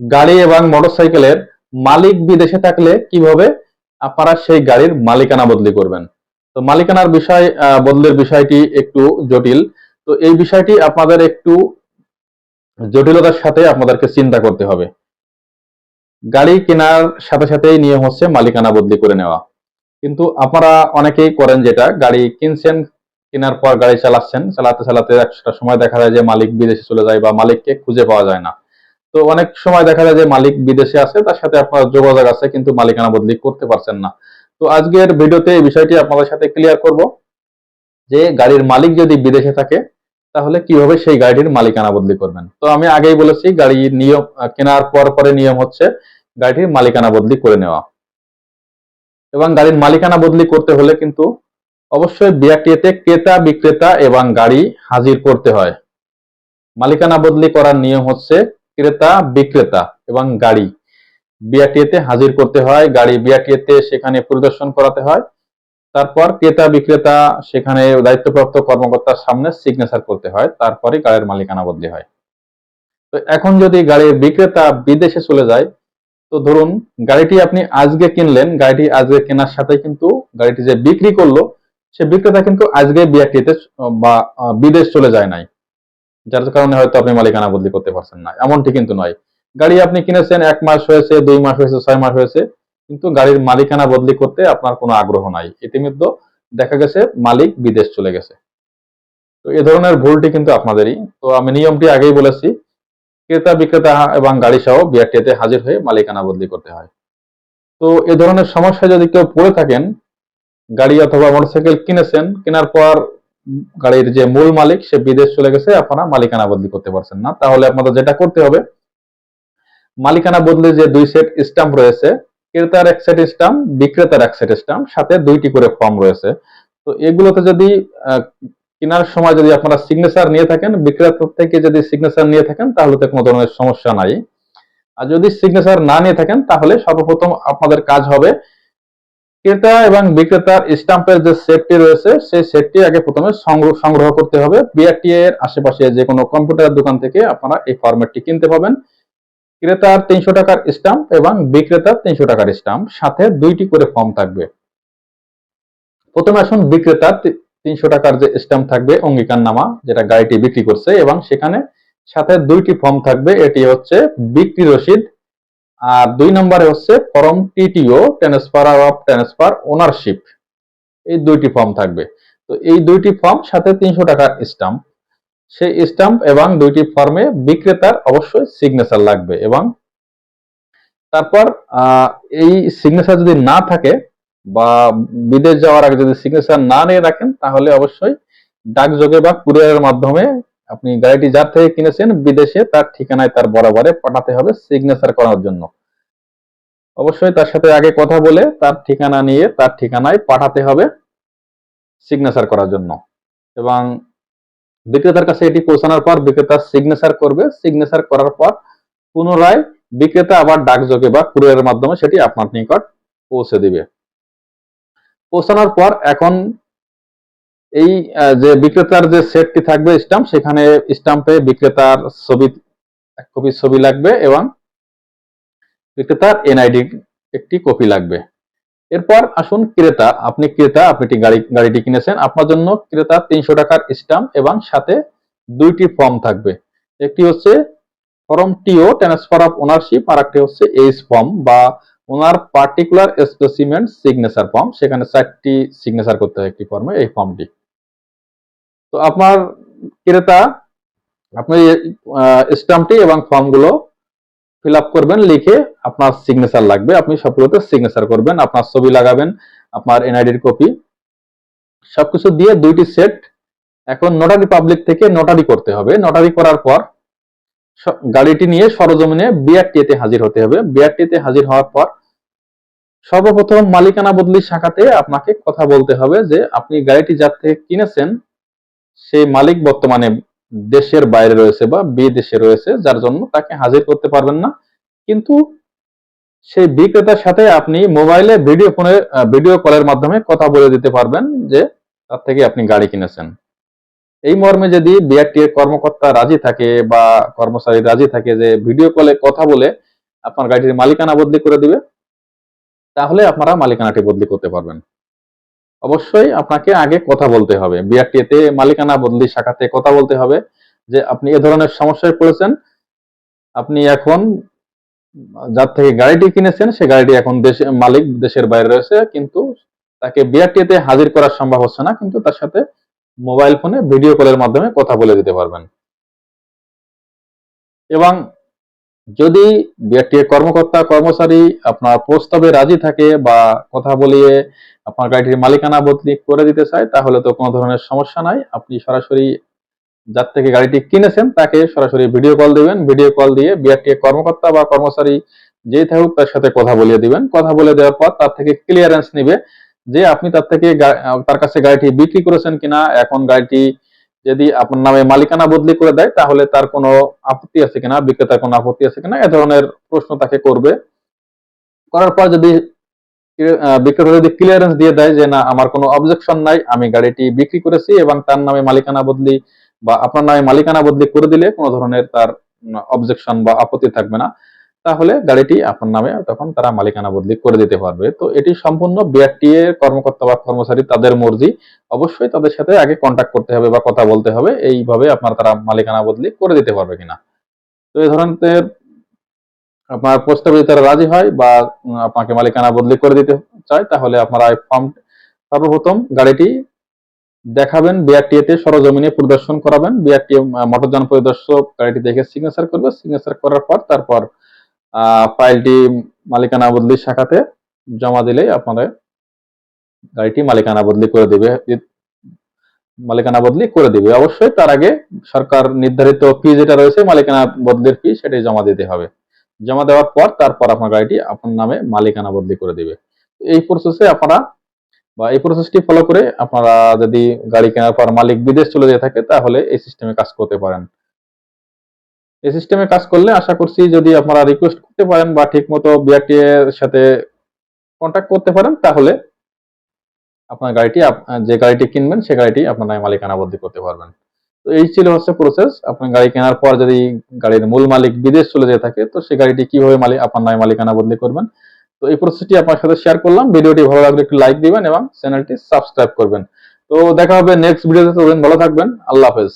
গাড়ি এবং মোটরসাইকেলের মালিক বিদেশে থাকলে কীভাবে আপনারা সেই গাড়ির মালিকানা বদলি করবেন? তো মালিকানার বিষয় বদলের বিষয়টি একটু জটিল। তো এই বিষয়টি আপনাদের একটু জটিলতার সাথে আপনাদেরকে চিন্তা করতে হবে। গাড়ি কেনার সাথে সাথেই নিয়ম হচ্ছে মালিকানা বদলি করে নেওয়া। কিন্তু আপনারা অনেকেই করেন যেটা, গাড়ি কিনছেন, কেনার পর গাড়ি চালাচ্ছেন, চালাতে চালাতে একটা সময় দেখা যায় যে মালিক বিদেশে চলে যায় বা মালিককে খুঁজে পাওয়া যায় না। তো অনেক সময় দেখা যায় যে মালিক বিদেশে আছে, তার সাথে আপনার যোগাযোগ আছে, কিন্তু মালিকানা বদলি করতে পারছেন না। তো আজকের ভিডিওতে এই বিষয়টি আপনাদের সাথে ক্লিয়ার করব যে গাড়ির মালিক যদি বিদেশে থাকে, তাহলে কীভাবে সেই গাড়িটির মালিকানা বদলি করবেন? তো আমি আগেই বলেছি গাড়ির নিয়ম কেনার পর পরে নিয়ম হচ্ছে গাড়িটির মালিকানা বদলি করে নেওয়া। এবং গাড়ির মালিকানা বদলি করতে হলে কিন্তু অবশ্যই বিআরটিএতে ক্রেতা, বিক্রেতা এবং গাড়ি হাজির করতে হয়। মালিকানা বদলি করার নিয়ম হচ্ছে ক্রেতা, বিক্রেতা এবং গাড়ি। বিআরটিএতে হাজির করতে হয়, গাড়ি বিআরটিএতে সেখানে পরিদর্শন করাতে হয়। তারপর ক্রেতা, বিক্রেতা সেখানে দায়িত্বপ্রাপ্ত কর্মকর্তার সামনে সিগনেচার করতে হয়, তারপরে গাড়ির মালিকানা বদলি হয়। তো এখন যদি গাড়ির বিক্রেতা বিদেশে চলে যায়, তো ধরুন গাড়িটি আপনি আজকে কিনলেন, গাড়িটি আজকে কেনার সাথে কিন্তু গাড়িটি যে বিক্রি করল, সে বিক্রেতা কিন্তু আজকে বিআরটিতে বা বিদেশ চলে যায় নাই। যার কারণে হয়তো আপনি মালিকানা বদলি করতে পারছেন না। এমনটি কিন্তু নয়। গাড়ি আপনি কিনেছেন, এক মাস হয়েছে, দুই মাস হয়েছে, ছয় মাস হয়েছে, কিন্তু গাড়ির মালিকানা বদলি করতে আপনার কোনো আগ্রহ নাই। ইতিমধ্যে দেখা গেছে, মালিক বিদেশ চলে গেছে। তো এ ধরনের ভুলটি কিন্তু আপনাদেরই। তো আমি নিয়মটি আগেই বলেছি, ক্রেতা বিক্রেতা এবং গাড়ি সহ বিআরটিতে হাজির হয়ে মালিকানা বদলি করতে হয়। তো এ ধরনের সমস্যা যদি কেউ পড়ে থাকেন, গাড়ি অথবা মোটরসাইকেল কিনেছেন, কেনার পর গাড়ির যে মূল মালিক, সে বিদেশ চলে গেছে আপনারা মালিকানা বদলি করতে পারছেন না। তাহলে আপনাদের যেটা করতে হবে, মালিকানা বদলে যে দুই সেট স্ট্যাম্প রয়েছে, ক্রেতার এক সেট স্ট্যাম্প বিক্রেতার এক সেট স্ট্যাম্প সাথে দুইটি করে ফর্ম রয়েছে। তো এগুলোতে যদি কেনার সময় যদি আপনারা সিগনেচার নিয়ে থাকেন বিক্রেতা থেকে যদি সিগনেচার নিয়ে থাকেন, তাহলে তো কোনো ধরনের সমস্যা নাই। আর যদি সিগনেচার না নিয়ে থাকেন, তাহলে সর্বপ্রথম আপনাদের কাজ হবে ক্রেতা এবং বিক্রেতার স্ট্যাম্পের যে সেটটি রয়েছে, সেই সেটটি আগে প্রথমে সংগ্রহ করতে হবে। বিআরটি এর আশেপাশে যে কোনো কম্পিউটার দোকান থেকে আপনারা এই ফরম্যাটটি কিনতে পাবেন ক্রেতার তিনশো টাকার স্ট্যাম্প এবং বিক্রেতার তিনশো টাকার স্ট্যাম্প সাথে দুইটি করে ফর্ম থাকবে। প্রথমে আসুন বিক্রেতার তিনশো টাকার যে স্ট্যাম্প থাকবে অঙ্গীকার নামা যেটা গাড়িটি বিক্রি করছে, এবং সেখানে সাথে দুইটি ফর্ম থাকবে। এটি হচ্ছে বিক্রি রসিদ আর দুই নম্বরে হচ্ছে form TTO transfer of transfer ownership এই দুইটি ফর্ম থাকবে। তো এই দুইটি ফর্ম সাথে তিনশো টাকার স্ট্যাম্প সেই স্ট্যাম্প এবং দুইটি ফর্মে বিক্রেতার অবশ্যই সিগনেচার লাগবে এবং তারপর এই সিগনেচার যদি না থাকে বা বিদেশ যাওয়ার আগে যদি সিগনেচার না নিয়ে রাখেন তাহলে অবশ্যই ডাকযোগে বা কুরিয়ারের মাধ্যমে আপনি গাড়িটি যার থেকে কিনেছেন বিদেশে, তার ঠিকানায় তার বরাবরে পাঠাতে হবে সিগনেচার করার জন্য। অবশ্যই তার সাথে আগে কথা বলে তার ঠিকানা নিয়ে তার ঠিকানায় পাঠাতে হবে সিগনেচার করার জন্য। এবং বিক্রেতার কাছে এটি পৌঁছানোর পর বিক্রেতা সিগনেচার করবে। সিগনেচার করার পর পুনরায় বিক্রেতা আবার ডাকযোগে বা কুরিয়ারের মাধ্যমে সেটি আপনার নিকট পৌঁছে দিবে। পৌঁছানোর পর এখন এই যে বিক্রেতার যে সেটটি থাকবে স্টাম্প সেখানে স্টাম্পে বিক্রেতার ছবি, এক কপি ছবি লাগবে এবং বিক্রেতার এনআইডি একটি কপি লাগবে। এরপর আসুন ক্রেতা, আপনি ক্রেতা, আপনি একটি গাড়ি, গাড়িটি কিনেছেন, আপনার জন্য ক্রেতা তিনশো টাকার স্টাম্প এবং সাথে দুইটি ফর্ম থাকবে। একটি হচ্ছে ফর্ম টিও, ট্রান্সফার অফ ওনারশিপ, আর একটি হচ্ছে এইচ ফর্ম বা owner particular specimen signature form, সেখানে চারটি সিগনেচার করতে হয় একটি ফর্মে, এই ফর্মটি। তো আপনার ক্রেতা, আপনি স্টাম্পটি এবং ফর্মগুলো ফিল আপ করবেন, লিখে আপনার সিগনেচার লাগবে। আপনি সবগুলোতে সিগনেচার করবেন, আপনার ছবি লাগাবেন, আপনার এনআইডির কপি সবকিছু দিয়ে দুইটি সেট এখন নোটারি পাবলিক থেকে নোটারি করতে হবে। নোটারি করার পর গাড়িটি নিয়ে সরজমিনে বিআরটিতে হাজির হতে হবে। বিআরটিতে হাজির হওয়ার পর সর্বপ্রথম মালিকানা বদলি শাখাতে আপনাকে কথা বলতে হবে যে, আপনি গাড়িটি যার থেকে কিনেছেন সেই মালিক বর্তমানে দেশের বাইরে রয়েছে বা বিদেশে রয়েছে, যার জন্য তাকে হাজির করতে পারবেন না। কিন্তু সেই বিক্রেতার সাথে আপনি মোবাইলে ভিডিও ফোনে ভিডিও কলের মাধ্যমে কথা বলে দিতে পারবেন যে তার থেকে আপনি গাড়ি কিনেছেন। এই মর্মে যদি বিআরটি এর কর্মকর্তা রাজি থাকে বা কর্মচারী রাজি থাকে যে ভিডিও কলে কথা বলে আপনার গাড়িটির মালিকানা বদলি করে দিবে, তাহলে আপনারা মালিকানাটি বদলি করতে পারবেন। অবশ্যই আপনাকে আগে কথা বলতে হবে। বিআরটি তে মালিকানা বদলি শাখাতে কথা বলতে হবে যে আপনি এ ধরনের সমস্যায় পড়েছেন। আপনি এখন যার থেকে গাড়িটি কিনেছেন, সে গাড়িটি এখন দেশ, মালিক দেশের বাইরে রয়েছে, কিন্তু তাকে বিআরটিতে হাজির করা সম্ভব হচ্ছে না, কিন্তু তার সাথে মোবাইল ফোনে ভিডিও কলের মাধ্যমে কথা বলে দিতে পারবেন। এবং যদি বিআরটি কর্মকর্তা, কর্মচারী আপনার প্রস্তাবে রাজি থাকে বা কথা বলিয়ে আপনার গাড়িটির মালিকানা বদলি করে দিতে চায়, তাহলে তো কোনো ধরনের সমস্যা নাই। আপনি সরাসরি যার থেকে গাড়িটি কিনেছেন, তাকে সরাসরি ভিডিও কল দিবেন। ভিডিও কল দিয়ে বিআরটি কর্মকর্তা বা কর্মচারী যেই থাকুক তার সাথে কথা বলিয়ে দিবেন। কথা বলে দেওয়ার পর তার থেকে ক্লিয়ারেন্স নিবে যে আপনি তার থেকে তার কাছে গাড়িটি বিক্রি করেছেন কিনা। এখন গাড়িটি যদি আপনার নামে মালিকানা বদলি করে দেয়, তাহলে তার কোনো আপত্তি আছে কিনা, বিক্রেতার কোনো আপত্তি আছে কিনা, এ ধরনের প্রশ্ন তাকে করবে। করার পর যদি আহ, বিক্রেতা যদি ক্লিয়ারেন্স দিয়ে দেয় যে না আমার কোনো অবজেকশন নাই আমি গাড়িটি বিক্রি করেছি এবং তার নামে মালিকানা বদলি বা আপনার নামে মালিকানা বদলি করে দিলে কোনো ধরনের তার অবজেকশন বা আপত্তি থাকবে না তাহলে গাড়িটি আপনার নামে তখন তারা মালিকানা বদলি করে দিতে পারবে। তো এটি সম্পূর্ণ বিআরটি এর কর্মকর্তা বা কর্মচারী তাদের মর্জি অবশ্যই তাদের সাথে আগে কন্ট্যাক্ট করতে হবে বা কথা বলতে হবে এইভাবে আপনার তারা মালিকানা বদলি করে দিতে পারবে কিনা। তো এই ধরনের আপনার প্রস্তাবে তারা রাজি হয় বা আপনাকে মালিকানা বদলি করে দিতে চায়, তাহলে আপনারা এই ফর্ম সর্বপ্রথম গাড়িটি দেখাবেন বিআরটিএ তে সরজমিনে পরিদর্শন করাবেন। বিআরটিএ মোটরযান পরিদর্শক গাড়িটি দেখে সিগনেচার করবে। সিগনেচার করার পর তারপর ফাইলটি মালিকানা বদলি শাখাতে জমা দিলেই আপনাদের গাড়িটি মালিকানা বদলি করে দিবে। মালিকানা বদলি করে দিবে। অবশ্যই তার আগে সরকার নির্ধারিত ফি যেটা রয়েছে, মালিকানা বদলির ফি সেটাই জমা দিতে হবে। জমা দেওয়ার পর তারপর আপনার গাড়িটি আপনার নামে মালিকানা বদলি করে দিবে। এই প্রসেসে আপনারা বা এই প্রসেসটি ফলো করে আপনারা যদি গাড়ি কেনার পর মালিক বিদেশ চলে যেয়ে থাকে, তাহলে এই সিস্টেমে কাজ করতে পারেন। এই সিস্টেমে কাজ করলে আশা করছি যদি আপনারা রিকোয়েস্ট করতে পারেন বা ঠিকমতো বিআরটি এর সাথে কন্ট্যাক্ট করতে পারেন, তাহলে আপনার গাড়িটি যে গাড়িটি কিনবেন, সে গাড়িটি আপনার মালিকানা বদলি করতে পারবেন। তো এই ছিল হচ্ছে প্রসেস আপনার গাড়ি কেনার পর যদি গাড়ির মূল মালিক বিদেশ চলে যেয়ে থাকে, তো সেই গাড়িটি কীভাবে মালিক আপনার নামে মালিকানা বদলি করবেন? তো এই প্রসেসটি আপনার সাথে শেয়ার করলাম। ভিডিওটি ভালো লাগলে একটু লাইক দিবেন এবং চ্যানেলটি সাবস্ক্রাইব করবেন। তো দেখা হবে নেক্সট ভিডিওতে ভালো থাকবেন। আল্লাহ হাফেজ।